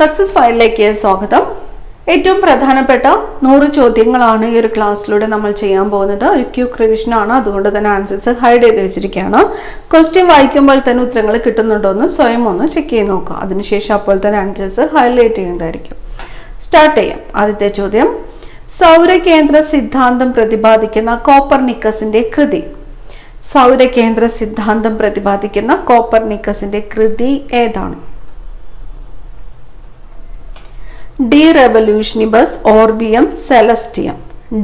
Success ഫയലിലേക്ക് സ്വാഗതം. ഏറ്റവും പ്രധാനപ്പെട്ട നൂറ് ചോദ്യങ്ങളാണ് ഈ ഒരു ക്ലാസ്സിലൂടെ നമ്മൾ ചെയ്യാൻ പോകുന്നത്. ഒരു ക്യൂക്ക് റിവിഷൻ ആണ്. അതുകൊണ്ട് തന്നെ ആൻസേഴ്സ് ഹൈഡ് ചെയ്ത് വെച്ചിരിക്കുകയാണ്. ക്വസ്റ്റ്യൻ വായിക്കുമ്പോൾ തന്നെ ഉത്തരങ്ങൾ കിട്ടുന്നുണ്ടോ എന്ന് സ്വയം ഒന്ന് ചെക്ക് ചെയ്ത് നോക്കുക. അതിനുശേഷം അപ്പോൾ തന്നെ ആൻസേഴ്സ് ഹൈലൈറ്റ് ചെയ്യുന്നതായിരിക്കും. സ്റ്റാർട്ട് ചെയ്യാം. ആദ്യത്തെ ചോദ്യം. സൗരകേന്ദ്ര സിദ്ധാന്തം പ്രതിപാദിക്കുന്ന കോപ്പർനിക്കസിന്റെ കൃതി. സൗരകേന്ദ്ര സിദ്ധാന്തം പ്രതിപാദിക്കുന്ന കോപ്പർനിക്കസിന്റെ കൃതി ഏതാണ്? D Revolutionibus Orbium സെലസ്റ്റിയം.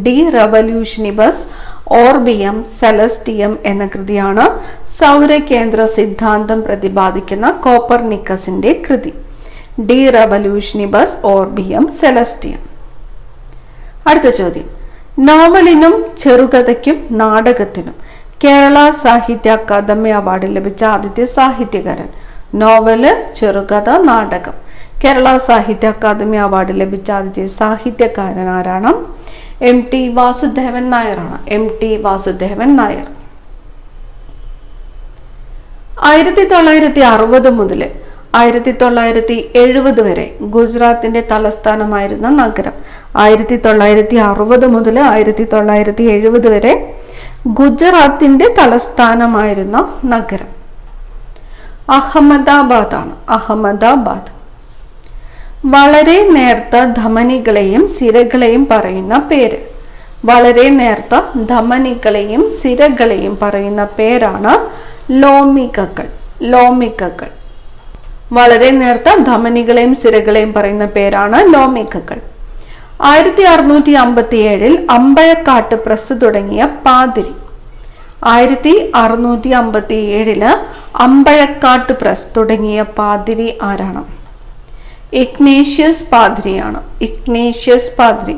D Revolutionibus Orbium സെലസ്റ്റിയം എന്ന കൃതിയാണ് സൗരകേന്ദ്ര സിദ്ധാന്തം പ്രതിപാദിക്കുന്ന കോപ്പർനിക്കസിന്റെ കൃതി. De Revolutionibus Orbium Coelestium. അടുത്ത ചോദ്യം. നോവലിനും ചെറുകഥയ്ക്കും നാടകത്തിനും കേരള സാഹിത്യ അക്കാദമി അവാർഡ് ലഭിച്ച ആദ്യത്തെ സാഹിത്യകാരൻ. നോവൽ ചെറുകഥ നാടകം. കേരള സാഹിത്യ അക്കാദമി അവാർഡ് ലഭിച്ച ആദ്യത്തെ സാഹിത്യകാരൻ ആരാണ്? എം ടി വാസുദേവൻ നായറാണ് എം ടി വാസുദേവൻ നായർ. ആയിരത്തി തൊള്ളായിരത്തി അറുപത് മുതൽ ആയിരത്തി തൊള്ളായിരത്തി എഴുപത് വരെ ഗുജറാത്തിന്റെ തലസ്ഥാനമായിരുന്ന നഗരം. ആയിരത്തി തൊള്ളായിരത്തി അറുപത് മുതൽ ആയിരത്തി തൊള്ളായിരത്തി എഴുപത് വരെ ഗുജറാത്തിന്റെ തലസ്ഥാനമായിരുന്ന നഗരം. അഹമ്മദാബാദ് ആണ്. അഹമ്മദാബാദ്. വളരെ നേർത്ത ധമനികളെയും സിരകളെയും പറയുന്ന പേര്. വളരെ നേർത്ത ധമനികളെയും സിരകളെയും പറയുന്ന പേരാണ് ലോമികകൾ ലോമികകൾ. വളരെ നേർത്ത ധമനികളെയും സിരകളെയും പറയുന്ന പേരാണ് ലോമികകൾ. ആയിരത്തി അറുന്നൂറ്റി അമ്പത്തി ഏഴിൽ അമ്പഴക്കാട്ട് പ്രസ് തുടങ്ങിയ പാതിരി. ആയിരത്തി അറുന്നൂറ്റി അമ്പത്തി ഏഴിൽ അമ്പഴക്കാട്ട് പ്രസ് തുടങ്ങിയ പാതിരി ആരാണ്? ഇഗ്നേഷ്യസ് പാദ്രിയാണ് ഇഗ്നേഷ്യസ് പാദ്രി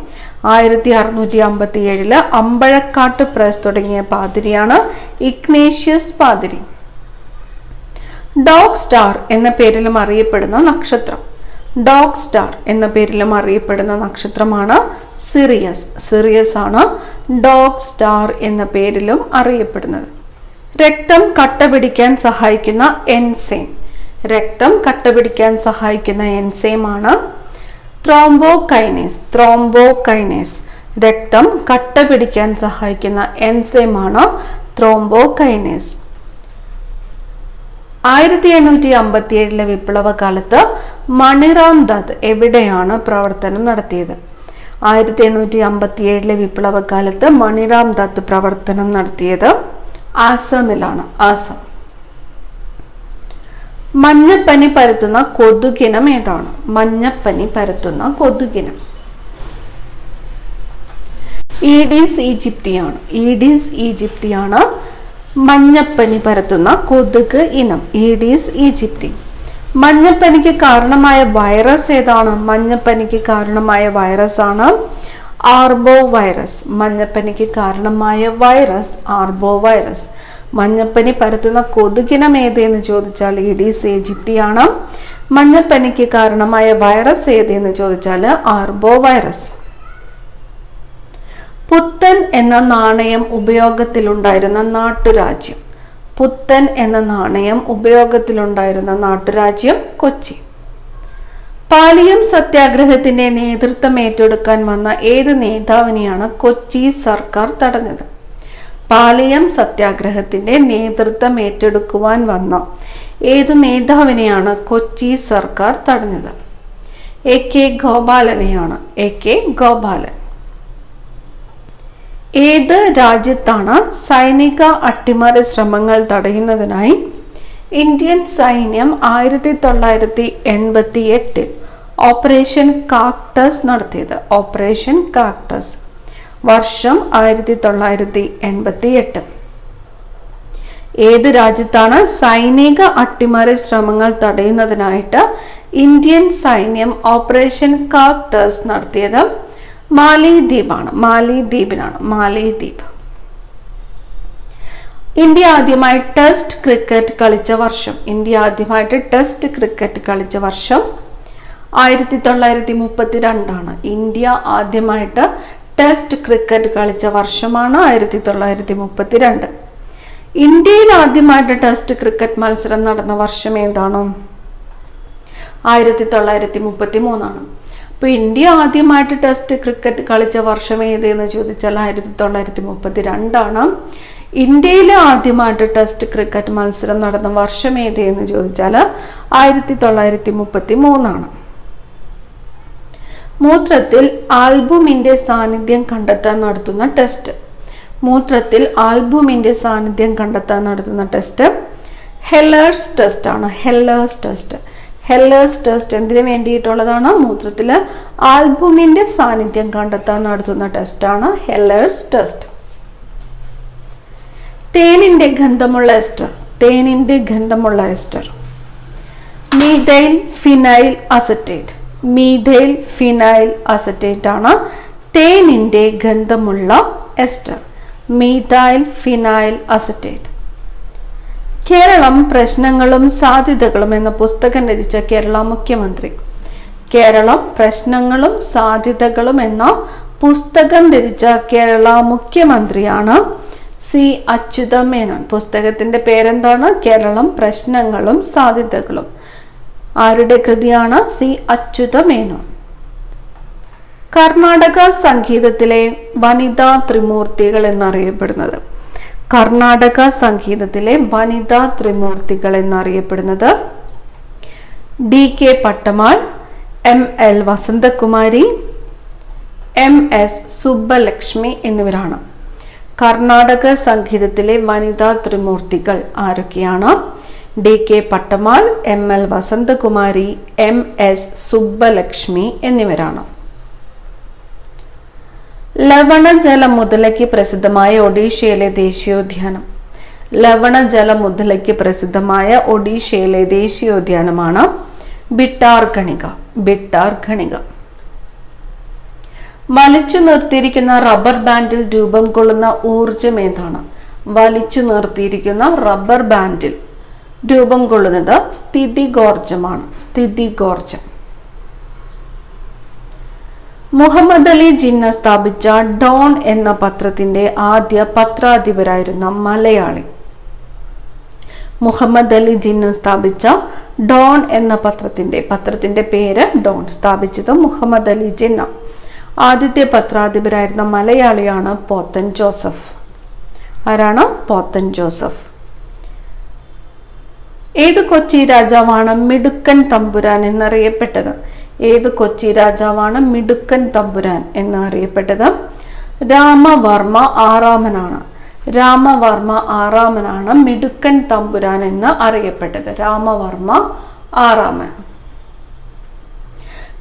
ആയിരത്തി അറുന്നൂറ്റി അമ്പത്തി ഏഴിൽ അമ്പഴക്കാട്ട് പ്രസ് തുടങ്ങിയ പാതിരിയാണ് ഇഗ്നേഷ്യസ് പാതിരി. ഡോഗ് സ്റ്റാർ എന്ന പേരിലും അറിയപ്പെടുന്ന നക്ഷത്രം. ഡോഗ് സ്റ്റാർ എന്ന പേരിലും അറിയപ്പെടുന്ന നക്ഷത്രമാണ് സിറിയസ്. സിറിയസ് ആണ് ഡോഗ് സ്റ്റാർ എന്ന പേരിലും അറിയപ്പെടുന്നത്. രക്തം കട്ട പിടിക്കാൻ സഹായിക്കുന്ന എൻസൈം. രക്തം കട്ട പിടിക്കാൻ സഹായിക്കുന്ന എൻസൈമാണ് ത്രോംബോകൈനേസ് ത്രോംബോകൈനേസ് രക്തം കട്ട പിടിക്കാൻ സഹായിക്കുന്ന എൻസൈമാണ് ത്രോംബോകൈനേസ് ആയിരത്തി എണ്ണൂറ്റി അമ്പത്തി ഏഴിലെ വിപ്ലവകാലത്ത് മണിറാം ദത്ത് എവിടെയാണ് പ്രവർത്തനം നടത്തിയത്? ആയിരത്തി എണ്ണൂറ്റി അമ്പത്തി ഏഴിലെ വിപ്ലവകാലത്ത് മണിറാം ദത്ത് പ്രവർത്തനം നടത്തിയത് ആസാമിലാണ്. ആസാം. മഞ്ഞപ്പനി പരത്തുന്ന കൊതുകിനം ഏതാണ്? മഞ്ഞപ്പനി പരത്തുന്ന കൊതുകിനം. ഈഡീസ് ഈജിപ്തിയാണ്. ഈഡീസ് ഈജിപ്തിയാണ് മഞ്ഞപ്പനി പരത്തുന്ന കൊതുക് ഇനം. ഈഡീസ് ഈജിപ്തി. മഞ്ഞപ്പനിക്ക് കാരണമായ വൈറസ് ഏതാണ്? മഞ്ഞപ്പനിക്ക് കാരണമായ വൈറസ് ആണ് ആർബോ വൈറസ് മഞ്ഞപ്പനിക്ക് കാരണമായ വൈറസ് ആർബോ വൈറസ് മഞ്ഞപ്പനി പരത്തുന്ന കൊതുകിനം ഏതെന്ന് ചോദിച്ചാൽ ഈഡീസ് ഈജിപ്തിയാണ് മഞ്ഞപ്പനിക്ക് കാരണമായ വൈറസ് ഏതെന്ന് ചോദിച്ചാൽ ആർബോ വൈറസ് പുത്തൻ എന്ന നാണയം ഉപയോഗത്തിലുണ്ടായിരുന്ന നാട്ടുരാജ്യം. പുത്തൻ എന്ന നാണയം ഉപയോഗത്തിലുണ്ടായിരുന്ന നാട്ടുരാജ്യം കൊച്ചി. പാലിയം സത്യാഗ്രഹത്തിന്റെ നേതൃത്വം ഏറ്റെടുക്കാൻ വന്ന ഏത് നേതാവിനെയാണ് കൊച്ചി സർക്കാർ തടഞ്ഞത്? പാലിയം സത്യാഗ്രഹത്തിന്റെ നേതൃത്വം ഏറ്റെടുക്കുവാൻ വന്ന ഏത് നേതാവിനെയാണ് കൊച്ചി സർക്കാർ തടഞ്ഞത്? A K ഗോപാലനെയാണ്. A K Gopalan. ഏത് രാജ്യത്താണ് സൈനിക അട്ടിമറി ശ്രമങ്ങൾ തടയുന്നതിനായി ഇന്ത്യൻ സൈന്യം ആയിരത്തി തൊള്ളായിരത്തി എൺപത്തി എട്ടിൽ ഓപ്പറേഷൻ കാക്ടസ് നടത്തിയത്? Operation cactus. വർഷം ആയിരത്തി തൊള്ളായിരത്തി എൺപത്തി എട്ട് ഏത് രാജ്യത്താണ് സൈനിക അട്ടിമറി ശ്രമങ്ങൾ തടയുന്നതിനായിട്ട് ഇന്ത്യൻ സൈന്യം ഓപ്പറേഷൻ കാക്ടസ് നടത്തിയത്? മാലിദ്വീപാണ്. മാലി ദ്വീപ് ഇന്ത്യ ആദ്യമായി ടെസ്റ്റ് ക്രിക്കറ്റ് കളിച്ച വർഷം. ഇന്ത്യ ആദ്യമായിട്ട് ടെസ്റ്റ് ക്രിക്കറ്റ് കളിച്ച വർഷം ആയിരത്തി തൊള്ളായിരത്തി മുപ്പത്തി രണ്ടാണ് ഇന്ത്യ ആദ്യമായിട്ട് ടെസ്റ്റ് ക്രിക്കറ്റ് കളിച്ച വർഷമാണ് ആയിരത്തി തൊള്ളായിരത്തി മുപ്പത്തി രണ്ട് ഇന്ത്യയിൽ ആദ്യമായിട്ട് ടെസ്റ്റ് ക്രിക്കറ്റ് മത്സരം നടന്ന വർഷം ഏതാണ്? ആയിരത്തി തൊള്ളായിരത്തി മുപ്പത്തി മൂന്നാണ് അപ്പോൾ ഇന്ത്യ ആദ്യമായിട്ട് ടെസ്റ്റ് ക്രിക്കറ്റ് കളിച്ച വർഷം ഏതെന്ന് ചോദിച്ചാൽ ആയിരത്തി തൊള്ളായിരത്തി മുപ്പത്തി രണ്ടാണ് ഇന്ത്യയിൽ ആദ്യമായിട്ട് ടെസ്റ്റ് ക്രിക്കറ്റ് മത്സരം നടന്ന വർഷം ഏതെന്ന് ചോദിച്ചാൽ ആയിരത്തി തൊള്ളായിരത്തി മുപ്പത്തി മൂന്നാണ് മൂത്രത്തിൽ ആൽബുമിന്റെ സാന്നിധ്യം കണ്ടെത്താൻ നടത്തുന്ന ടെസ്റ്റ് മൂത്രത്തിൽ ആൽബുമിന്റെ സാന്നിധ്യം കണ്ടെത്താൻ നടത്തുന്ന ടെസ്റ്റ് ഹെല്ലേഴ്സ് ടെസ്റ്റ് ആണ്. ഹെല്ലേഴ്സ് ടെസ്റ്റ് ഹെല്ലേഴ്സ് ടെസ്റ്റ് എന്തിനു വേണ്ടിയിട്ടുള്ളതാണ്? മൂത്രത്തിൽ ആൽബുമിന്റെ സാന്നിധ്യം കണ്ടെത്താൻ നടത്തുന്ന ടെസ്റ്റാണ് ഹെല്ലേഴ്സ് ടെസ്റ്റ് തേനിന്റെ ഗന്ധമുള്ള എസ്റ്റർ തേനിന്റെ ഗന്ധമുള്ള ester methyl phenyl acetate methyl phenyl acetate ആണ്. തേനിന്റെ ഗന്ധമുള്ള ester methyl phenyl acetate. Keralam പ്രശ്നങ്ങളും സാധ്യതകളും എന്ന പുസ്തകം രചിച്ച കേരള മുഖ്യമന്ത്രി. കേരളം പ്രശ്നങ്ങളും സാധ്യതകളും എന്ന പുസ്തകം രചിച്ച കേരള മുഖ്യമന്ത്രിയാണ് സി. അച്യുതമേനോൻ. പുസ്തകത്തിന്റെ പേരെന്താണ്? കേരളം പ്രശ്നങ്ങളും സാധ്യതകളും. ആരുടെ കൃതിയാണ് സി അച്യുത മേനോൻ കർണാടക സംഗീതത്തിലെ വനിതാ ത്രിമൂർത്തികൾ എന്നറിയപ്പെടുന്നത്. കർണാടക സംഗീതത്തിലെ വനിതാ ത്രിമൂർത്തികൾ എന്നറിയപ്പെടുന്നത് D K Pattammal M L Vasanthakumari M S Subbulakshmi എന്നിവരാണ്. കർണാടക സംഗീതത്തിലെ വനിതാ ത്രിമൂർത്തികൾ ആരൊക്കെയാണ്? D K Pattammal M L Vasanthakumari M S Subbulakshmi എന്നിവരാണ്. ലവണജല മുതലയ്ക്ക് പ്രസിദ്ധമായ ഒഡീഷയിലെ ദേശീയോദ്യാനം. ലവണജല മുതലയ്ക്ക് പ്രസിദ്ധമായ ഒഡീഷയിലെ ദേശീയോദ്യാനമാണ് ബിട്ടാർ ഖണിക ബിട്ടാർ ഖണിക വലിച്ചു നിർത്തിയിരിക്കുന്ന റബ്ബർ ബാൻഡിൽ രൂപം കൊള്ളുന്ന ഊർജം ഏതാണ്? വലിച്ചു നിർത്തിയിരിക്കുന്ന റബ്ബർ ബാൻഡിൽ രൂപം കൊള്ളുന്നത് സ്ഥിതിഗോർജമാണ് സ്ഥിതിഗോർജം മുഹമ്മദ് അലി ജിന്ന സ്ഥാപിച്ച ഡോൺ എന്ന പത്രത്തിന്റെ ആദ്യ പത്രാധിപരായിരുന്ന മലയാളി. മുഹമ്മദ് അലി ജിന്ന സ്ഥാപിച്ച ഡോൺ എന്ന പത്രത്തിന്റെ പത്രത്തിന്റെ പേര് ഡോൺ. സ്ഥാപിച്ചത് മുഹമ്മദ് അലി ജിന്ന. ആദ്യത്തെ പത്രാധിപരായിരുന്ന മലയാളിയാണ് പോത്തൻ ജോസഫ്. ആരാണ്? പോത്തൻ ജോസഫ്. ഏത് കൊച്ചി രാജാവാണ് മിടുക്കൻ തമ്പുരാൻ എന്നറിയപ്പെട്ടത്? ഏത് കൊച്ചി രാജാവാണ് മിടുക്കൻ തമ്പുരാൻ എന്നറിയപ്പെട്ടത്? രാമവർമ്മ ആറാമനാണ്. രാമവർമ്മ ആറാമനാണ് മിടുക്കൻ തമ്പുരാൻ എന്ന് അറിയപ്പെട്ടത്. രാമവർമ്മ ആറാമൻ.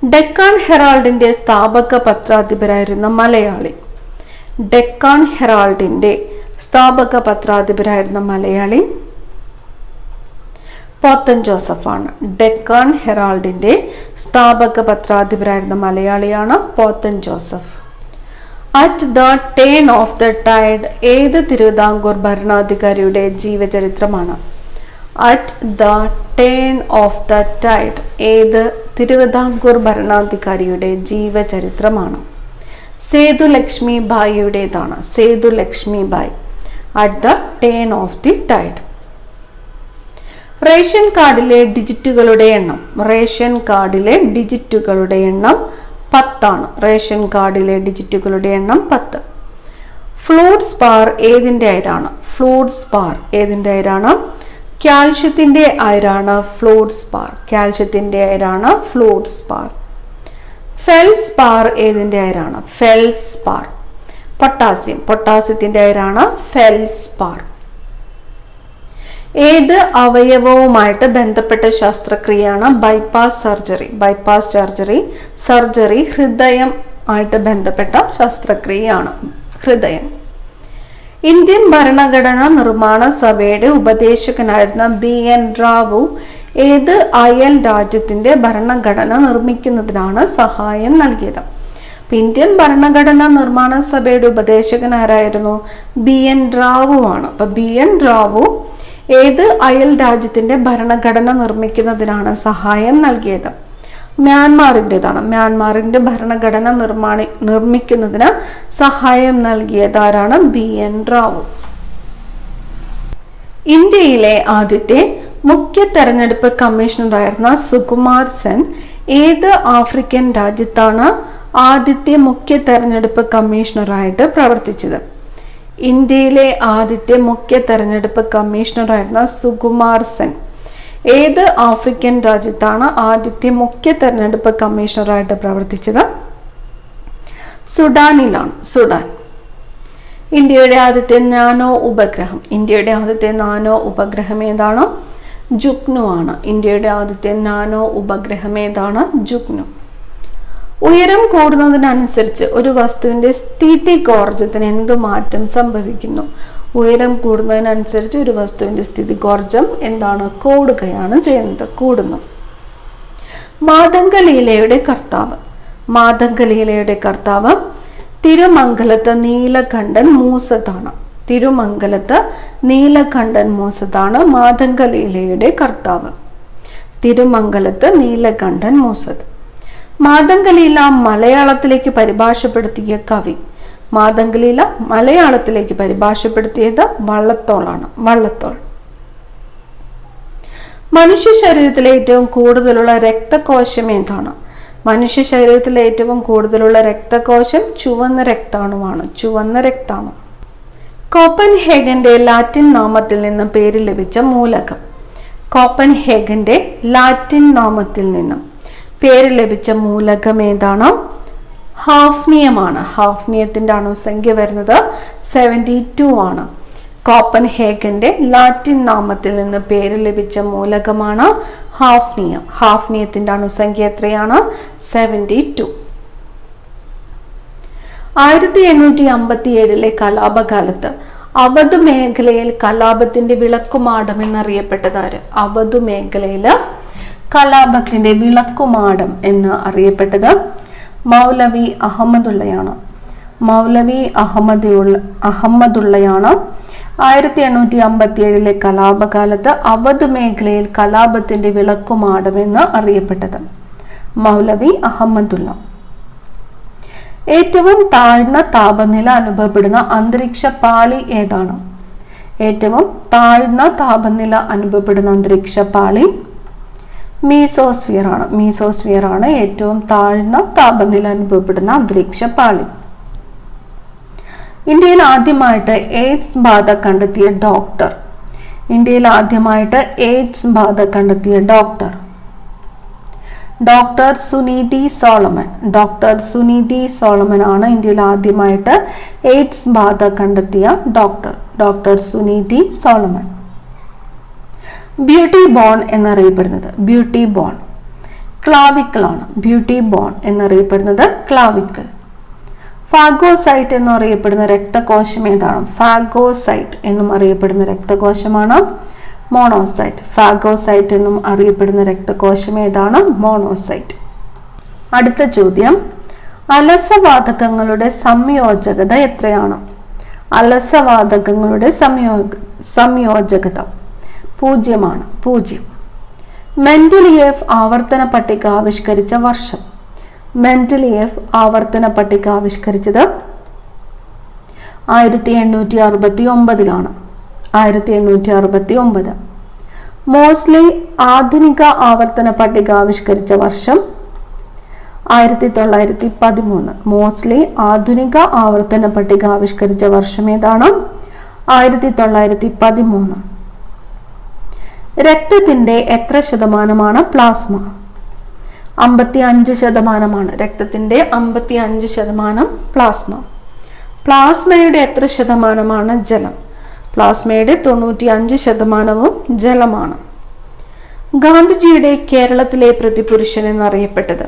ഡെക്കാൻ ഹെറാൾഡിന്റെ സ്ഥാപക പത്രാധിപരായിരുന്ന മലയാളി. ഡെക്കാൻ ഹെറാൾഡിന്റെ സ്ഥാപക പത്രാധിപരായിരുന്ന മലയാളി പോത്തൻ ജോസഫാണ്. ഡെക്കാൻ ഹെറാൾഡിന്റെ സ്ഥാപക പത്രാധിപരായിരുന്ന മലയാളിയാണ് Pothan Joseph. At the turn of the tide ഏത് തിരുവിതാംകൂർ ഭരണാധികാരിയുടെ ജീവചരിത്രമാണ്? At the turn of the tide ഏത് തിരുവിതാംകൂർ ഭരണാധികാരിയുടെ ജീവചരിത്രമാണ്? Sethu Lakshmi ബായിയുടേതാണ്. Sethu Lakshmi Bai. At the turn of the tide ration കാർഡിലെ ഡിജിറ്റുകളുടെ എണ്ണം. റേഷൻ കാർഡിലെ ഡിജിറ്റുകളുടെ എണ്ണം പത്താണ്. റേഷൻ കാർഡിലെ ഡിജിറ്റുകളുടെ എണ്ണം പത്ത്. ഫ്ലൂഡ്സ് ബാർ ഏതിന്റെ അയരാണ്? ഫ്ലൂഡ്സ് ബാർ ഏതിന്റെ അയരാണ്? കാൽഷ്യത്തിന്റെ അയരാണ് ഫ്ലൂഡ്സ് ബാർ കാൽഷ്യത്തിന്റെ അയരാണ് ഫ്ലൂഡ്സ് ബാർ ഫെൽസ് ബാർ ഏതിന്റെ അയരാണ്? Feldspar potassium. പൊട്ടാസ്യത്തിന്റെ അയരാണ് ഫെൽസ് സ്പാർ. ഏത് അവയവവുമായിട്ട് ബന്ധപ്പെട്ട ശസ്ത്രക്രിയയാണ് bypass surgery bypass surgery surgery ഹൃദയം ആയിട്ട് ബന്ധപ്പെട്ട ശസ്ത്രക്രിയയാണ്. ഹൃദയം. ഇന്ത്യൻ ഭരണഘടന നിർമ്മാണ സഭയുടെ ഉപദേശകനായിരുന്ന ബി എൻ റാവു ഏത് അയൽ രാജ്യത്തിന്റെ ഭരണഘടന നിർമ്മിക്കുന്നതിനാണ് സഹായം നൽകിയത്? ഇന്ത്യൻ ഭരണഘടന നിർമ്മാണ സഭയുടെ ഉപദേശകൻ ആരായിരുന്നു? ബി എൻ റാവു ആണ്. അപ്പൊ ബി എൻ റാവു ഏത് അയൽ രാജ്യത്തിന്റെ ഭരണഘടന നിർമ്മിക്കുന്നതിനാണ് സഹായം നൽകിയത്? മ്യാൻമാറിന്റെതാണ് മ്യാൻമാറിന്റെ ഭരണഘടന നിർമ്മാണി നിർമ്മിക്കുന്നതിന് സഹായം നൽകിയതാരാണ് ബി എൻ റാവു. ഇന്ത്യയിലെ ആദ്യത്തെ മുഖ്യ തെരഞ്ഞെടുപ്പ് കമ്മീഷണറായിരുന്ന സുകുമാർ സെൻ ഏത് ആഫ്രിക്കൻ രാജ്യത്താണ് ആദ്യത്തെ മുഖ്യ തെരഞ്ഞെടുപ്പ് കമ്മീഷണറായിട്ട് പ്രവർത്തിച്ചത്? ഇന്ത്യയിലെ ആദ്യത്തെ മുഖ്യ തെരഞ്ഞെടുപ്പ് കമ്മീഷണറായിരുന്ന സുകുമാർ സെൻ. ഏത് ആഫ്രിക്കൻ രാജ്യത്താണ് ആദ്യത്തെ മുഖ്യ തെരഞ്ഞെടുപ്പ് കമ്മീഷണറായിട്ട് പ്രവർത്തിച്ചത്? സുഡാനിലാണ്. സുഡാൻ. ഇന്ത്യയുടെ ആദ്യത്തെ നാനോ ഉപഗ്രഹം. ഇന്ത്യയുടെ ആദ്യത്തെ നാനോ ഉപഗ്രഹം ഏതാണ്? ജുഗ്നു ആണ്. ഇന്ത്യയുടെ ആദ്യത്തെ നാനോ ഉപഗ്രഹം ഏതാണ്? ജുഗ്നു. ഉയരം കൂടുന്നതിനനുസരിച്ച് ഒരു വസ്തുവിന്റെ സ്ഥിതികോർജത്തിന് എന്ത് മാറ്റം സംഭവിക്കുന്നു? ഉയരം കൂടുന്നതിനനുസരിച്ച് ഒരു വസ്തുവിന്റെ സ്ഥിതികോർജം എന്താണ്? കൂടുകയാണ് ചെയ്യുന്നത്. കൂടുന്നു. മാതങ്കലീലയുടെ കർത്താവ്. മാതങ്കലീലയുടെ കർത്താവ് തിരുമംഗലത്ത് നീലകണ്ഠൻ മൂസത്താണ് തിരുമംഗലത്ത് നീലകണ്ഠൻ മൂസത്താണ് മാതങ്കലീലയുടെ കർത്താവ്. തിരുമംഗലത്ത് നീലകണ്ഠൻ മൂസത്ത് മാതംഗലീല മലയാളത്തിലേക്ക് പരിഭാഷപ്പെടുത്തിയ കവി. മാതംഗലീല മലയാളത്തിലേക്ക് പരിഭാഷപ്പെടുത്തിയത് വള്ളത്തോളാണ്. വള്ളത്തോൾ. മനുഷ്യ ശരീരത്തിലെ ഏറ്റവും കൂടുതലുള്ള രക്തകോശം ഏതാണ്? മനുഷ്യ ശരീരത്തിലെ ഏറ്റവും കൂടുതലുള്ള രക്തകോശം ചുവന്ന രക്താണുവാണ്. ചുവന്ന രക്താണു. കോപ്പൻ ഹേഗന്റെ ലാറ്റിൻ നാമത്തിൽ നിന്ന് പേര് ലഭിച്ച മൂലകം. കോപ്പൻ ഹേഗന്റെ ലാറ്റിൻ നാമത്തിൽ നിന്നും പേര് ലഭിച്ച മൂലകം ഏതാണ്? ഹാഫ്നിയമാണ്. ഹാഫ്നിയത്തിന്റെ അണുസംഖ്യ വരുന്നത് സെവന്റി ടു ആണ്. കോപ്പൻ ഹേഗന്റെ ലാറ്റിൻ നാമത്തിൽ നിന്ന് പേര് ലഭിച്ച മൂലകമാണ് ഹാഫ്നിയം. ഹാഫ്നിയത്തിന്റെ അണുസംഖ്യ എത്രയാണ്? സെവന്റി ടു ആയിരത്തി എണ്ണൂറ്റി അമ്പത്തി ഏഴിലെ കലാപകാലത്ത് അവധ് മേഖലയിൽ കലാപത്തിന്റെ വിളക്കുമാടം എന്നറിയപ്പെട്ടതാര്? അവധ് മേഖലയിൽ കലാപത്തിന്റെ വിളക്കുമാടം എന്ന് അറിയപ്പെട്ടത് മൗലവി അഹമ്മദുള്ളയാണ്. മൗലവി അഹമ്മദുള്ള അഹമ്മദുള്ളയാണ്. ആയിരത്തി എണ്ണൂറ്റി അമ്പത്തി ഏഴിലെ കലാപകാലത്ത് അവധ് മേഖലയിൽ കലാപത്തിന്റെ വിളക്കുമാടം എന്ന് അറിയപ്പെട്ടത് മൗലവി അഹമ്മദുള്ള. ഏറ്റവും താഴ്ന്ന താപനില അനുഭവപ്പെടുന്ന അന്തരീക്ഷ പാളി ഏതാണ്? ഏറ്റവും താഴ്ന്ന താപനില അനുഭവപ്പെടുന്ന അന്തരീക്ഷ പാളി മീസോസ്ഫിയർ ആണ് മീസോസ്ഫിയർ ആണ് ഏറ്റവും താഴ്ന്ന താപനില അനുഭവപ്പെടുന്ന അന്തരീക്ഷ പാളി. ഇന്ത്യയിൽ ആദ്യമായിട്ട് എയ്ഡ്സ് ബാധ കണ്ടെത്തിയ ഡോക്ടർ. ഇന്ത്യയിൽ ആദ്യമായിട്ട് എയ്ഡ്സ് ബാധ കണ്ടെത്തിയ doctor. Doctor Suniti Solomon. Doctor Suniti Solomon ആണ് ഇന്ത്യയിൽ ആദ്യമായിട്ട് എയ്ഡ്സ് ബാധ കണ്ടെത്തിയ doctor. Doctor Suniti Solomon. Beauty bone എന്നറിയപ്പെടുന്നത്. ബ്യൂട്ടി ബോൺ ക്ലാവിക്കിളാണ് ബ്യൂട്ടി ബോൺ എന്നറിയപ്പെടുന്നത് ക്ലാവിക്കിൾ ഫാഗോസൈറ്റ് എന്നറിയപ്പെടുന്ന രക്തകോശം ഏതാണ്? ഫാഗോസൈറ്റ് എന്നും അറിയപ്പെടുന്ന രക്തകോശമാണ് മോണോസൈറ്റ് ഫാഗോസൈറ്റ് എന്നും അറിയപ്പെടുന്ന രക്തകോശം ഏതാണ്? മോണോസൈറ്റ് അടുത്ത ചോദ്യം. അലസവാതകങ്ങളുടെ സംയോജകത എത്രയാണ്? അലസവാതകങ്ങളുടെ സംയോ സംയോജകത. പൂജ്യമാണ്. പൂജ്യം. മെന്റലിയേഫ് ആവർത്തന പട്ടിക ആവിഷ്കരിച്ച വർഷം. മെന്റലിയേഫ് ആവർത്തന പട്ടിക ആവിഷ്കരിച്ചത് ആയിരത്തി എണ്ണൂറ്റി അറുപത്തി ഒമ്പതിലാണ് ആയിരത്തി എണ്ണൂറ്റി അറുപത്തി ഒമ്പത് മോസ്ലി ആധുനിക ആവർത്തന പട്ടിക ആവിഷ്കരിച്ച വർഷം ആയിരത്തി തൊള്ളായിരത്തി പതിമൂന്ന് മോസ്ലി ആധുനിക ആവർത്തന പട്ടിക ആവിഷ്കരിച്ച വർഷം ഏതാണ്? ആയിരത്തി തൊള്ളായിരത്തി പതിമൂന്ന് രക്തത്തിന്റെ എത്ര ശതമാനമാണ് പ്ലാസ്മ? അമ്പത്തി അഞ്ച് ശതമാനമാണ്. രക്തത്തിന്റെ അമ്പത്തി അഞ്ച് ശതമാനം പ്ലാസ്മ. പ്ലാസ്മയുടെ എത്ര ശതമാനമാണ് ജലം? പ്ലാസ്മയുടെ തൊണ്ണൂറ്റി അഞ്ച് ശതമാനവും ജലമാണ്. ഗാന്ധിജിയുടെ കേരളത്തിലെ പ്രതിപുരുഷൻ എന്നറിയപ്പെട്ടത്?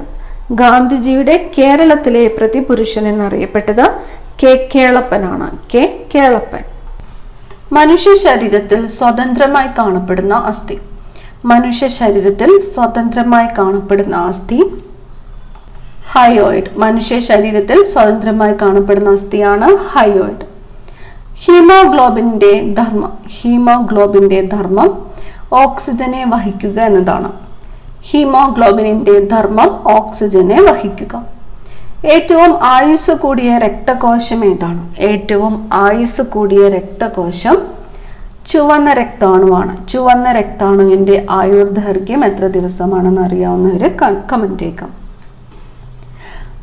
ഗാന്ധിജിയുടെ കേരളത്തിലെ പ്രതിപുരുഷൻ എന്നറിയപ്പെട്ടത് കെ. കേളപ്പനാണ്. കെ. കേളപ്പൻ. മനുഷ്യ ശരീരത്തിൽ സ്വതന്ത്രമായി കാണപ്പെടുന്ന അസ്ഥി. മനുഷ്യ ശരീരത്തിൽ സ്വതന്ത്രമായി കാണപ്പെടുന്ന അസ്ഥി ഹയോയിഡ്. മനുഷ്യ ശരീരത്തിൽ സ്വതന്ത്രമായി കാണപ്പെടുന്ന അസ്ഥിയാണ് ഹയോയിഡ്. ഹീമോഗ്ലോബിന്റെ ധർമ്മം. ഹീമോഗ്ലോബിന്റെ ധർമ്മം ഓക്സിജനെ വഹിക്കുക എന്നതാണ്. ഹീമോഗ്ലോബിനിന്റെ ധർമ്മം ഓക്സിജനെ വഹിക്കുക. ഏറ്റവും ആയുസ് കൂടിയ രക്തകോശം ഏതാണ്? ഏറ്റവും ആയുസ് കൂടിയ രക്തകോശം ചുവന്ന രക്താണുവാണ്. ചുവന്ന രക്താണുവിന്റെ ആയുർദൈർഘ്യം എത്ര ദിവസമാണെന്ന് അറിയാവുന്നവർ കമന്റ് ചെയ്യുക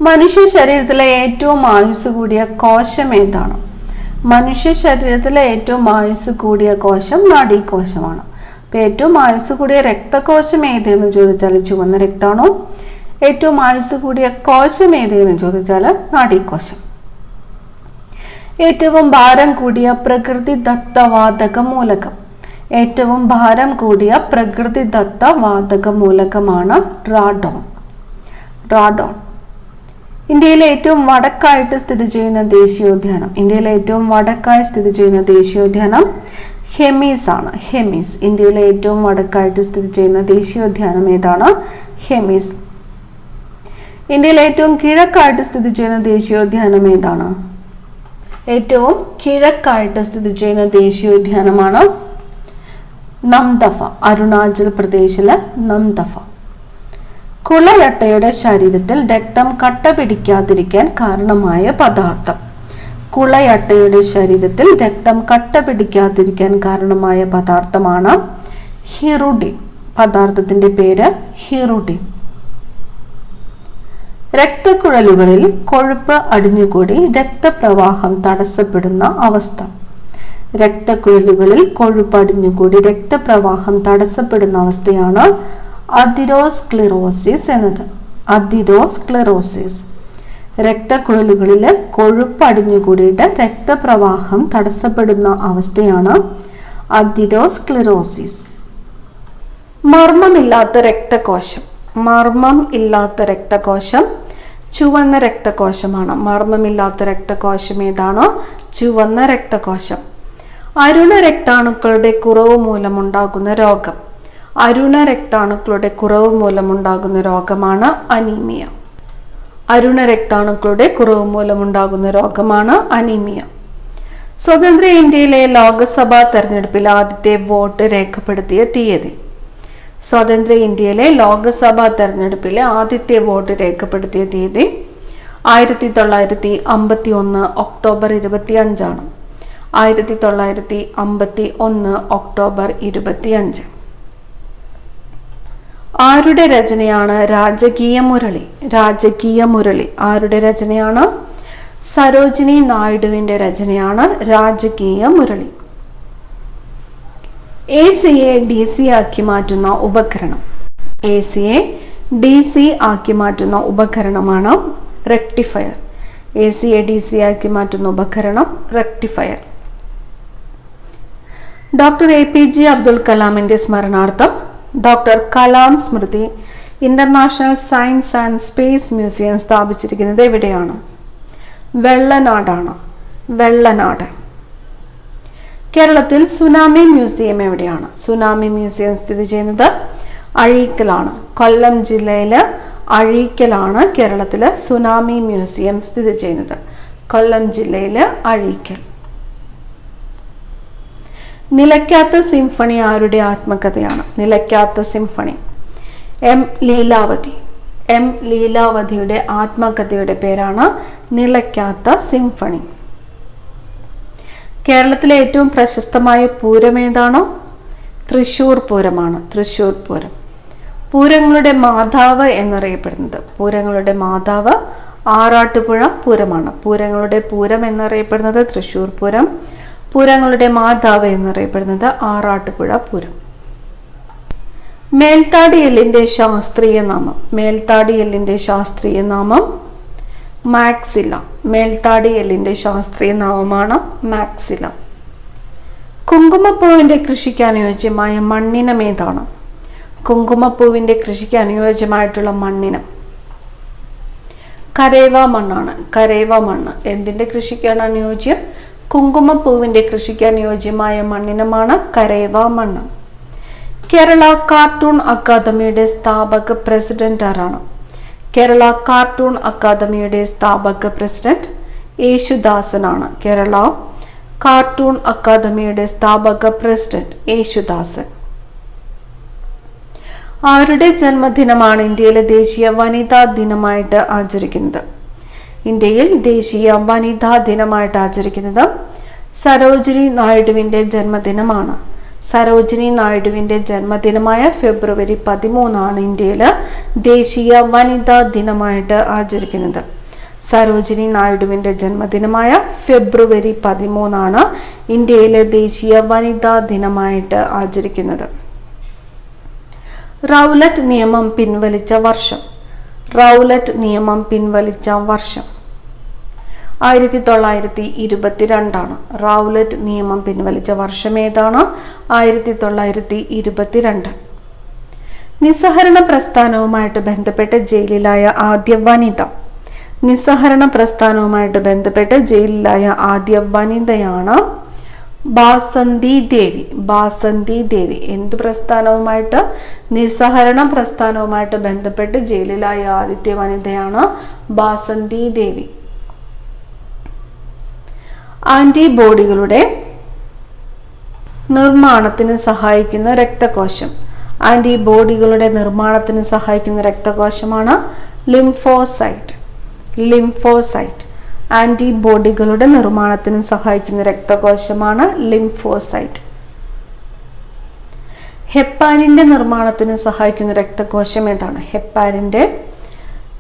മനുഷ്യ ശരീരത്തിലെ ഏറ്റവും ആയുസ് കൂടിയ കോശം ഏതാണ്? മനുഷ്യ ശരീരത്തിലെ ഏറ്റവും ആയുസ് കൂടിയ കോശം നാഡീകോശമാണ്. അപ്പൊ ഏറ്റവും ആയുസ് കൂടിയ രക്തകോശം ഏതെന്ന് ചോദിച്ചാൽ ചുവന്ന രക്താണോ? ഏറ്റവും ആയുസ് കൂടിയ കോശം ഏതെന്ന് ചോദിച്ചാൽ നാഡീകോശം. ഏറ്റവും ഭാരം കൂടിയ പ്രകൃതിദത്ത വാതക മൂലകം. ഏറ്റവും ഭാരം കൂടിയ പ്രകൃതിദത്ത വാതക മൂലകമാണ് റാഡോൺ. റാഡോൺ. ഇന്ത്യയിലെ ഏറ്റവും വടക്കായിട്ട് സ്ഥിതി ചെയ്യുന്ന ദേശീയോദ്യാനം. ഇന്ത്യയിലെ ഏറ്റവും വടക്കായി സ്ഥിതി ചെയ്യുന്ന ദേശീയോദ്യാനം ഹെമീസ് ആണ്. ഹെമീസ്. ഇന്ത്യയിലെ ഏറ്റവും വടക്കായിട്ട് സ്ഥിതി ചെയ്യുന്ന ദേശീയോദ്യാനം ഏതാണ്? ഹെമീസ്. ഇന്ത്യയിലെ ഏറ്റവും കിഴക്കായിട്ട് സ്ഥിതി ചെയ്യുന്ന ദേശീയോദ്യാനം ഏതാണ്? ഏറ്റവും കിഴക്കായിട്ട് സ്ഥിതി ചെയ്യുന്ന ദേശീയോദ്യാനമാണ് നംദഫ അരുണാചൽ പ്രദേശിലെ നംദഫ. കുളയട്ടയുടെ ശരീരത്തിൽ രക്തം കട്ട പിടിക്കാതിരിക്കാൻ കാരണമായ പദാർത്ഥം. കുളയട്ടയുടെ ശരീരത്തിൽ രക്തം കട്ട പിടിക്കാതിരിക്കാൻ കാരണമായ പദാർത്ഥമാണ് ഹിറുഡിൻ പദാർത്ഥത്തിന്റെ പേര് ഹിറുഡിൻ രക്തക്കുഴലുകളിൽ കൊഴുപ്പ് അടിഞ്ഞുകൂടി രക്തപ്രവാഹം തടസ്സപ്പെടുന്ന അവസ്ഥ. രക്തക്കുഴലുകളിൽ കൊഴുപ്പ് അടിഞ്ഞുകൂടി രക്തപ്രവാഹം തടസ്സപ്പെടുന്ന അവസ്ഥയാണ് അതിരോസ്ക്ലിറോസിസ് എന്നത്. അതിരോസ്ക്ലിറോസിസ് രക്തക്കുഴലുകളിൽ കൊഴുപ്പ് അടിഞ്ഞുകൂടിയിട്ട് രക്തപ്രവാഹം തടസ്സപ്പെടുന്ന അവസ്ഥയാണ് അതിരോസ്ക്ലിറോസിസ് മർമ്മമില്ലാത്ത രക്തകോശം. മർമ്മം ഇല്ലാത്ത രക്തകോശം ചുവന്ന രക്തകോശമാണ്. മർമ്മമില്ലാത്ത രക്തകോശം ഏതാണോ? ചുവന്ന രക്തകോശം. അരുണ രക്താണുക്കളുടെ കുറവ് മൂലമുണ്ടാകുന്ന രോഗം. അരുണ രക്താണുക്കളുടെ കുറവ് മൂലമുണ്ടാകുന്ന രോഗമാണ് അനീമിയ. അരുണ രക്താണുക്കളുടെ കുറവ് മൂലമുണ്ടാകുന്ന രോഗമാണ് അനീമിയ. സ്വതന്ത്ര ഇന്ത്യയിലെ ലോക്സഭാ തെരഞ്ഞെടുപ്പിൽ ആദ്യത്തെ വോട്ട് രേഖപ്പെടുത്തിയ തീയതി. സ്വതന്ത്ര ഇന്ത്യയിലെ ലോക്സഭാ തെരഞ്ഞെടുപ്പിലെ ആദ്യത്തെ വോട്ട് രേഖപ്പെടുത്തിയ തീയതി ആയിരത്തി തൊള്ളായിരത്തി അമ്പത്തി ഒന്ന് ഒക്ടോബർ ഇരുപത്തി അഞ്ചാണ് ആയിരത്തി തൊള്ളായിരത്തി അമ്പത്തി ഒന്ന് ഒക്ടോബർ ഇരുപത്തി അഞ്ച് ആരുടെ രചനയാണ് രാജകീയ മുരളി? രാജകീയ മുരളി ആരുടെ രചനയാണ്? സരോജിനി നായിഡുവിന്റെ രചനയാണ് രാജകീയ മുരളി. എ സിയെ ഡി സി ആക്കി മാറ്റുന്ന ഉപകരണം. എ സിയെ ഡി സി ആക്കി മാറ്റുന്ന ഉപകരണമാണ് റെക്ടിഫയർ എ സിയെ ഡി സി ആക്കി മാറ്റുന്ന ഉപകരണം rectifier doctor A P J Abdul കലാമിന്റെ സ്മരണാർത്ഥം doctor Kalam Smriti international science and space museum സ്ഥാപിച്ചിരിക്കുന്നത് എവിടെയാണ്? വെള്ളനാടാണ്. വെള്ളനാട്. കേരളത്തിൽ സുനാമി മ്യൂസിയം എവിടെയാണ്? സുനാമി മ്യൂസിയം സ്ഥിതി ചെയ്യുന്നത് അഴീക്കലാണ്. കൊല്ലം ജില്ലയിലെ അഴീക്കലാണ് കേരളത്തിലെ സുനാമി മ്യൂസിയം സ്ഥിതി ചെയ്യുന്നത്. കൊല്ലം ജില്ലയിലെ അഴീക്കൽ. നിലയ്ക്കാത്ത സിംഫണി ആരുടെ ആത്മകഥയാണ്? നിലയ്ക്കാത്ത സിംഫണി. എം ലീലാവതി. എം ലീലാവതിയുടെ ആത്മകഥയുടെ പേരാണ് നിലയ്ക്കാത്ത സിംഫണി. കേരളത്തിലെ ഏറ്റവും പ്രശസ്തമായ പൂരം ഏതാണോ? തൃശൂർ പൂരമാണ്. തൃശ്ശൂർ പൂരം. പൂരങ്ങളുടെ മാതാവ് എന്നറിയപ്പെടുന്നത്. പൂരങ്ങളുടെ മാതാവ് ആറാട്ടുപുഴ പൂരമാണ്. പൂരങ്ങളുടെ പൂരം എന്നറിയപ്പെടുന്നത് തൃശ്ശൂർ പൂരം. പൂരങ്ങളുടെ മാതാവ് എന്നറിയപ്പെടുന്നത് ആറാട്ടുപുഴ പൂരം. മേൽത്താടി എല്ലിന്റെ ശാസ്ത്രീയ നാമം. മേൽത്താടി എല്ലിന്റെ ശാസ്ത്രീയ നാമം മാക്സില. മേൽത്താടി എല്ലിന്റെ ശാസ്ത്രീയ നാമമാണ് മാക്സില. കുങ്കുമപ്പൂവിന്റെ കൃഷിക്ക് അനുയോജ്യമായ മണ്ണിനം ഏതാണ്? കുങ്കുമപ്പൂവിന്റെ കൃഷിക്ക് അനുയോജ്യമായിട്ടുള്ള മണ്ണിനം. കരേവ മണ്ണാണ്. കരേവ മണ്ണ് എന്തിന്റെ കൃഷിക്കാണ് അനുയോജ്യം? കുങ്കുമപ്പൂവിന്റെ കൃഷിക്ക് അനുയോജ്യമായ മണ്ണിനമാണ് കരേവ മണ്ണ്. കേരള കാർട്ടൂൺ അക്കാദമിയുടെ സ്ഥാപക പ്രസിഡന്റ് ആരാണ് കേരള കാർട്ടൂൺ അക്കാദമിയുടെ സ്ഥാപക പ്രസിഡന്റ് യേശുദാസനാണ്. കേരള കാർട്ടൂൺ അക്കാദമിയുടെ സ്ഥാപക പ്രസിഡന്റ് യേശുദാസൻ. ആരുടെ ജന്മദിനമാണ് ഇന്ത്യയിലെ ദേശീയ വനിതാ ദിനമായിട്ട് ആചരിക്കുന്നത്? ഇന്ത്യയിൽ ദേശീയ വനിതാ ദിനമായിട്ട് ആചരിക്കുന്നത് സരോജിനി നായിഡുവിന്റെ ജന്മദിനമാണ്. സരോജിനി നായിഡുവിന്റെ ജന്മദിനമായ ഫെബ്രുവരി പതിമൂന്നാണ് ഇന്ത്യയിൽ ദേശീയ വനിതാ ദിനമായിട്ട് ആചരിക്കുന്നത്. സരോജിനി നായിഡുവിന്റെ ജന്മദിനമായ ഫെബ്രുവരി പതിമൂന്നാണ് ഇന്ത്യയിലെ ദേശീയ വനിതാ ദിനമായിട്ട് ആചരിക്കുന്നത്. റൗലറ്റ് നിയമം പിൻവലിച്ച വർഷം. റൗലറ്റ് നിയമം പിൻവലിച്ച വർഷം. ആയിരത്തി തൊള്ളായിരത്തി ഇരുപത്തിരണ്ടാണ് റൗലറ്റ് നിയമം പിൻവലിച്ച വർഷമേതാണ് ആയിരത്തി തൊള്ളായിരത്തി ഇരുപത്തിരണ്ട് നിസ്സഹരണ പ്രസ്ഥാനവുമായിട്ട് ബന്ധപ്പെട്ട് ജയിലിലായ ആദ്യ വനിത. നിസ്സഹരണ പ്രസ്ഥാനവുമായിട്ട് ബന്ധപ്പെട്ട് ജയിലിലായ ആദ്യ വനിതയാണ് ബാസന്തി ദേവി. ബാസന്തി ദേവി എന്ത് പ്രസ്ഥാനവുമായിട്ട്? നിസ്സഹരണ പ്രസ്ഥാനവുമായിട്ട് ബന്ധപ്പെട്ട് ജയിലിലായ ആദ്യത്തെ വനിതയാണ് ബാസന്തി ദേവി. ആന്റിബോഡികളുടെ നിർമ്മാണത്തിന് സഹായിക്കുന്ന രക്തകോശം. ആന്റിബോഡികളുടെ നിർമ്മാണത്തിന് സഹായിക്കുന്ന രക്തകോശമാണ് ലിംഫോസൈറ്റ്. ലിംഫോസൈറ്റ്. ആന്റിബോഡികളുടെ നിർമ്മാണത്തിന് സഹായിക്കുന്ന രക്തകോശമാണ് ലിംഫോസൈറ്റ്. ഹെപ്പാനിന്റെ നിർമ്മാണത്തിന് സഹായിക്കുന്ന രക്തകോശം ഏതാണ്? ഹെപ്പാനിന്റെ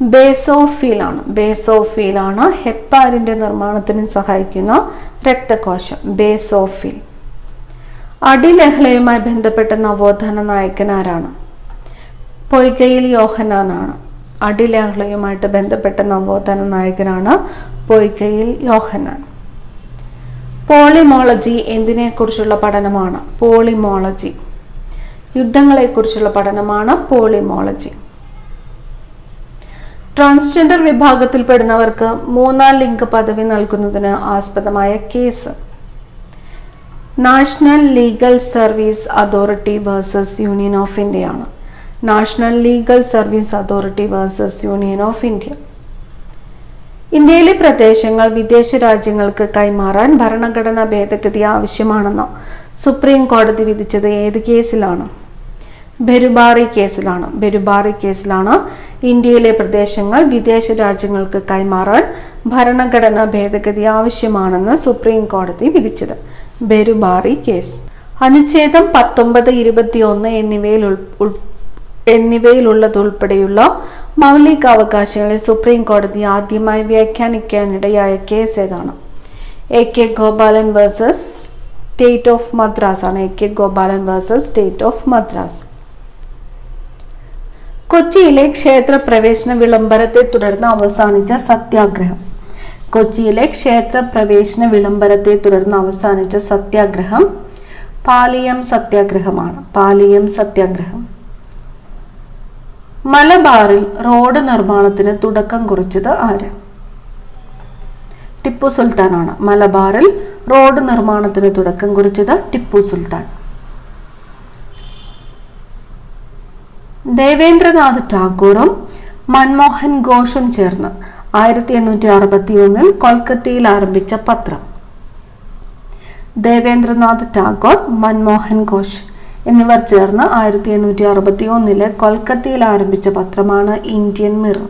ബേസോഫീലാണ്. ബേസോഫീലാണ് ഹെപ്പാരിന്റെ നിർമ്മാണത്തിന് സഹായിക്കുന്ന രക്തകോശം ബേസോഫീൽ. അടിലഹളയുമായി ബന്ധപ്പെട്ട നവോത്ഥാന നായകൻ ആരാണ്? പൊയ്കയിൽ യോഹനാനാണ് അടിലഹളയുമായിട്ട് ബന്ധപ്പെട്ട നവോത്ഥാന നായകനാണ് പൊയ്കയിൽ യോഹനാൻ പോളിമോളജി എന്തിനെക്കുറിച്ചുള്ള പഠനമാണ്? പോളിമോളജി. യുദ്ധങ്ങളെക്കുറിച്ചുള്ള പഠനമാണ് പോളിമോളജി. ട്രാൻസ്ജെൻഡർ വിഭാഗത്തിൽപ്പെടുന്നവർക്ക് മൂന്നാം ലിംഗ പദവി നൽകുന്നതിന് ആസ്പദമായ case. National legal service authority versus union of ഇന്ത്യയാണ്. National legal service authority versus union of India. ഇന്ത്യയിലെ പ്രദേശങ്ങൾ വിദേശ രാജ്യങ്ങൾക്ക് കൈമാറാൻ ഭരണഘടനാ ഭേദഗതി ആവശ്യമാണെന്നോ സുപ്രീം കോടതി വിധിച്ചത് ഏത് കേസിലാണ്? ബെരുബാറി കേസിലാണ്. ബെരുബാറി കേസിലാണ് ഇന്ത്യയിലെ പ്രദേശങ്ങൾ വിദേശ രാജ്യങ്ങൾക്ക് കൈമാറാൻ ഭരണഘടനാ ഭേദഗതി ആവശ്യമാണെന്ന് സുപ്രീം കോടതി വിധിച്ചത്. ബെരുബാറി കേസ്. അനുച്ഛേദം പത്തൊമ്പത് ഇരുപത്തിയൊന്ന് എന്നിവയിൽ എന്നിവയിലുള്ളതുൾപ്പെടെയുള്ള മൗലികാവകാശങ്ങളെ സുപ്രീം കോടതി ആദ്യമായി വ്യാഖ്യാനിക്കാനിടയായ കേസ് ഏതാണ്? A K Gopalan versus state of Madras ആണ്. A K Gopalan versus state of Madras. കൊച്ചിയിലെ ക്ഷേത്രപ്രവേശന വിളംബരത്തെ തുടർന്ന് അവസാനിച്ച സത്യാഗ്രഹം. കൊച്ചിയിലെ ക്ഷേത്ര പ്രവേശന വിളംബരത്തെ തുടർന്ന് അവസാനിച്ച സത്യാഗ്രഹം പാലിയം സത്യാഗ്രഹമാണ്. പാലിയം സത്യാഗ്രഹം. മലബാറിൽ റോഡ് നിർമ്മാണത്തിന് തുടക്കം കുറിച്ചത് ആര്? ടിപ്പു സുൽത്താനാണ്. മലബാറിൽ റോഡ് നിർമ്മാണത്തിന് തുടക്കം കുറിച്ചത് ടിപ്പു സുൽത്താൻ. ദേവേന്ദ്രനാഥ് ടാഗോറും മൻമോഹൻ ഘോഷും ചേർന്ന് ആയിരത്തി എണ്ണൂറ്റി അറുപത്തി ഒന്നിൽ കൊൽക്കത്തയിൽ ആരംഭിച്ച പത്രം. ദേവേന്ദ്രനാഥ് ടാഗോർ മൻമോഹൻ ഘോഷ് എന്നിവർ ചേർന്ന് ആയിരത്തി എണ്ണൂറ്റി അറുപത്തി ഒന്നിലെ കൊൽക്കത്തയിൽ ആരംഭിച്ച പത്രമാണ് ഇന്ത്യൻ മിറർ.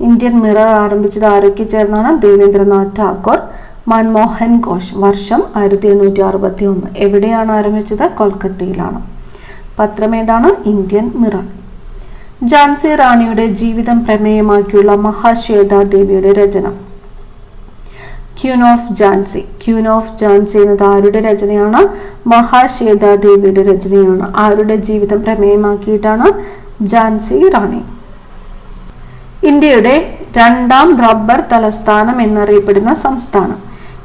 ഇന്ത്യൻ മിറർ ആരംഭിച്ചത് ആരൊക്കെ ചേർന്നാണ്? ദേവേന്ദ്രനാഥ് ടാഗോർ മൻമോഹൻ ഘോഷ്. വർഷം ആയിരത്തി എണ്ണൂറ്റി അറുപത്തി ഒന്ന് എവിടെയാണ് ആരംഭിച്ചത്? കൊൽക്കത്തയിലാണ്. പത്രം ഏതാണ് ഇന്ത്യൻ മിറർ. ഝാൻസി റാണിയുടെ ജീവിതം പ്രമേയമാക്കിയുള്ള മഹാശ്വേത ദേവിയുടെ രചന. Queen of Jhansi. Queen of Jhansi എന്നത് ആരുടെ രചനയാണ്? മഹാശ്വേത ദേവിയുടെ രചനയാണ്. ആരുടെ ജീവിതം പ്രമേയമാക്കിയിട്ടാണ് ജാൻസി റാണി? ഇന്ത്യയുടെ രണ്ടാം റബ്ബർ തലസ്ഥാനം എന്നറിയപ്പെടുന്ന സംസ്ഥാനം.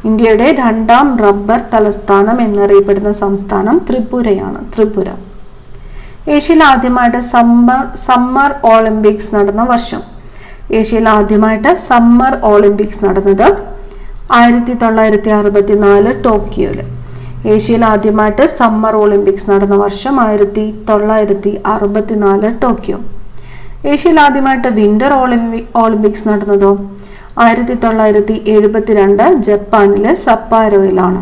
ഇന്ത്യയുടെ രണ്ടാം റബ്ബർ തലസ്ഥാനം എന്നറിയപ്പെടുന്ന സംസ്ഥാനം ത്രിപുരയാണ്. ത്രിപുര. ഏഷ്യയിൽ ആദ്യമായിട്ട് സമ്മർ സമ്മർ ഒളിമ്പിക്സ് നടന്ന വർഷം. ഏഷ്യയിൽ ആദ്യമായിട്ട് സമ്മർ ഒളിമ്പിക്സ് നടന്നത് ആയിരത്തി തൊള്ളായിരത്തി അറുപത്തി നാല് ടോക്കിയോയിൽ ഏഷ്യയിൽ ആദ്യമായിട്ട് സമ്മർ ഒളിമ്പിക്സ് നടന്ന വർഷം ആയിരത്തി തൊള്ളായിരത്തി അറുപത്തി നാല് ടോക്കിയോ. ഏഷ്യയിൽ ആദ്യമായിട്ട് വിന്റർ ഒളിമ്പിക് ഒളിമ്പിക്സ് നടന്നതോ ആയിരത്തി തൊള്ളായിരത്തി എഴുപത്തിരണ്ട് ജപ്പാനിലെ സപ്പാരോയിലാണ്.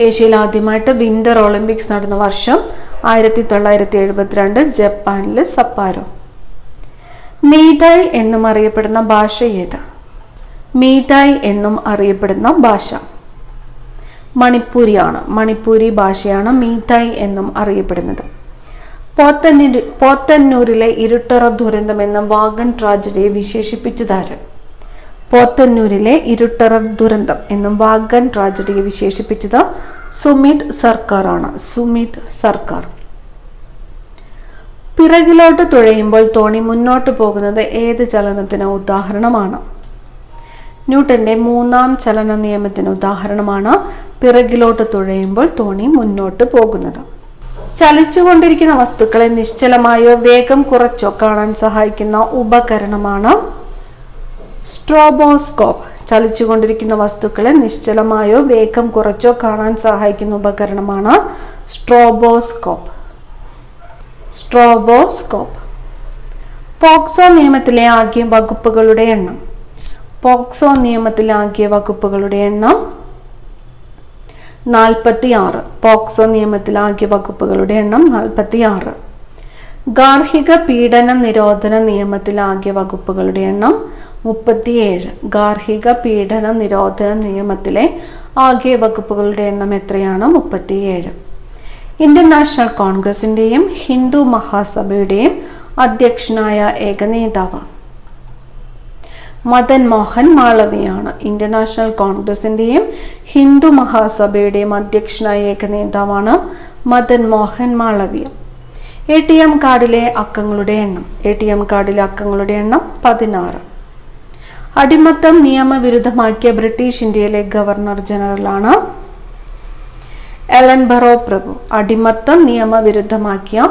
ഏഷ്യയിൽ ആദ്യമായിട്ട് വിന്റർ ഒളിമ്പിക്സ് നടന്ന വർഷം ആയിരത്തി തൊള്ളായിരത്തി എഴുപത്തിരണ്ട് ജപ്പാനിലെ സപ്പാരോ. മീതായ് എന്നും അറിയപ്പെടുന്ന ഭാഷ ഏത്? മീതായ് എന്നും അറിയപ്പെടുന്ന ഭാഷ. മണിപ്പൂരിയാണ്. മണിപ്പൂരി ഭാഷയാണ് മീതായ് എന്നും അറിയപ്പെടുന്നത്. പോത്തന്നൂരി പോത്തന്നൂരിലെ ഇരുട്ടറ ദുരന്തം എന്ന വാഗൻ ട്രാജഡിയെ വിശേഷിപ്പിച്ചതാര്? പോത്തന്നൂരിലെ ഇരുട്ടറ ദുരന്തം എന്നും വാഗൻ ട്രാജഡിയെ വിശേഷിപ്പിച്ചത് സുമിത് സർക്കാറാണ്. സുമിത് സർക്കാർ. പിറകിലോട്ട് തുഴയുമ്പോൾ തോണി മുന്നോട്ട് പോകുന്നത് ഏത് ചലനത്തിന് ഉദാഹരണമാണ്? ന്യൂട്ടന്റെ മൂന്നാം ചലന നിയമത്തിന് ഉദാഹരണമാണ് പിറകിലോട്ട് തുഴയുമ്പോൾ തോണി മുന്നോട്ട് പോകുന്നത്. ചലിച്ചുകൊണ്ടിരിക്കുന്ന വസ്തുക്കളെ നിശ്ചലമായോ വേഗം കുറച്ചോ കാണാൻ സഹായിക്കുന്ന ഉപകരണമാണ് സ്ട്രോബോസ്കോപ്പ്. ചലിച്ചുകൊണ്ടിരിക്കുന്ന വസ്തുക്കളെ നിശ്ചലമായോ വേഗം കുറച്ചോ കാണാൻ സഹായിക്കുന്ന ഉപകരണമാണ് സ്ട്രോബോസ്കോപ്പ്. സ്ട്രോബോസ്കോപ്പ്. പോക്സോ നിയമത്തിലെ ആകെ വകുപ്പുകളുടെ എണ്ണം. പോക്സോ നിയമത്തിലെ ആകെ വകുപ്പുകളുടെ എണ്ണം നാൽപ്പത്തി ആറ് പോക്സോ നിയമത്തിലെ ആകെ വകുപ്പുകളുടെ എണ്ണം നാൽപ്പത്തി ആറ് ഗാർഹിക പീഡന നിരോധന നിയമത്തിലാകിയ വകുപ്പുകളുടെ എണ്ണം മുപ്പത്തിയേഴ്. ഗാർഹിക പീഡന നിരോധന നിയമത്തിലെ ആകെ വകുപ്പുകളുടെ എണ്ണം എത്രയാണ് മുപ്പത്തിയേഴ്. ഇന്ത്യൻ നാഷണൽ കോൺഗ്രസിന്റെയും ഹിന്ദു മഹാസഭയുടെയും അധ്യക്ഷനായ ഏക നേതാവ്. മദൻ മോഹൻ മാളവിയാണ് ഇന്ത്യൻ നാഷണൽ കോൺഗ്രസിന്റെയും ഹിന്ദു മഹാസഭയുടെയും അധ്യക്ഷനായ ഏക നേതാവാണ് Madan Mohan Malaviya A T M കാർഡിലെ അക്കങ്ങളുടെ എണ്ണം. എ ടി എം കാർഡിലെ അക്കങ്ങളുടെ എണ്ണം പതിനാറ്. അടിമത്തം നിയമവിരുദ്ധമാക്കിയ ബ്രിട്ടീഷ് ഇന്ത്യയിലെ ഗവർണർ ജനറലാണ് എലൻ ബറോ പ്രഭു. അടിമത്തം നിയമവിരുദ്ധമാക്കിയ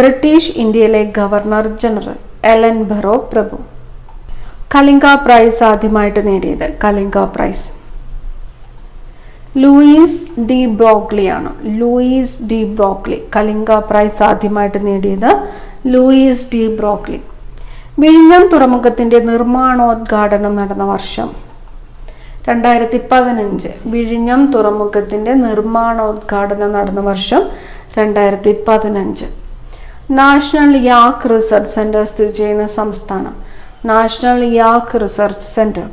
ബ്രിട്ടീഷ് ഇന്ത്യയിലെ ഗവർണർ ജനറൽ എലൻ ബറോ പ്രഭു. കലിംഗ പ്രൈസ് ആദ്യമായിട്ട് നേടിയത് Kalinga prize. Louis de Broglie ആണ് Louis de Broglie Kalinga prize ആദ്യമായിട്ട് നേടിയത് ലൂയിസ് ഡി ബ്രോക്ലി വിഴിഞ്ഞം തുറമുഖത്തിന്റെ നിർമ്മാണോദ്ഘാടനം നടന്ന വർഷം. രണ്ടായിരത്തി പതിനഞ്ച് വിഴിഞ്ഞം തുറമുഖത്തിന്റെ നിർമ്മാണോദ്ഘാടനം നടന്ന വർഷം രണ്ടായിരത്തി പതിനഞ്ച് നാഷണൽ യാക്ക് റിസർച്ച് സെന്റർ സ്ഥിതി ചെയ്യുന്ന സംസ്ഥാനം. National yak research centre.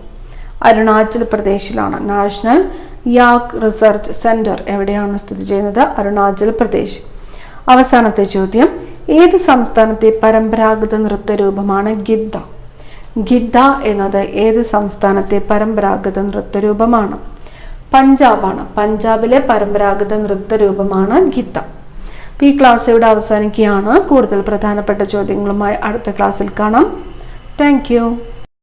Arunachal പ്രദേശിലാണ്. National yak research centre എവിടെയാണ് സ്ഥിതി ചെയ്യുന്നത്? അരുണാചൽ പ്രദേശ്. അവസാനത്തെ ചോദ്യം. ഏത് സംസ്ഥാനത്തെ പരമ്പരാഗത നൃത്ത രൂപമാണ് ഗിദ്ദ? ഗിദ്ദ എന്നത് ഏത് സംസ്ഥാനത്തെ പരമ്പരാഗത നൃത്ത രൂപമാണ് പഞ്ചാബാണ്. പഞ്ചാബിലെ പരമ്പരാഗത നൃത്ത രൂപമാണ് ഗിദ്ദ ഈ ക്ലാസ് ഇവിടെ അവസാനിക്കുകയാണ്. കൂടുതൽ പ്രധാനപ്പെട്ട ചോദ്യങ്ങളുമായി അടുത്ത ക്ലാസ്സിൽ കാണാം. താങ്ക്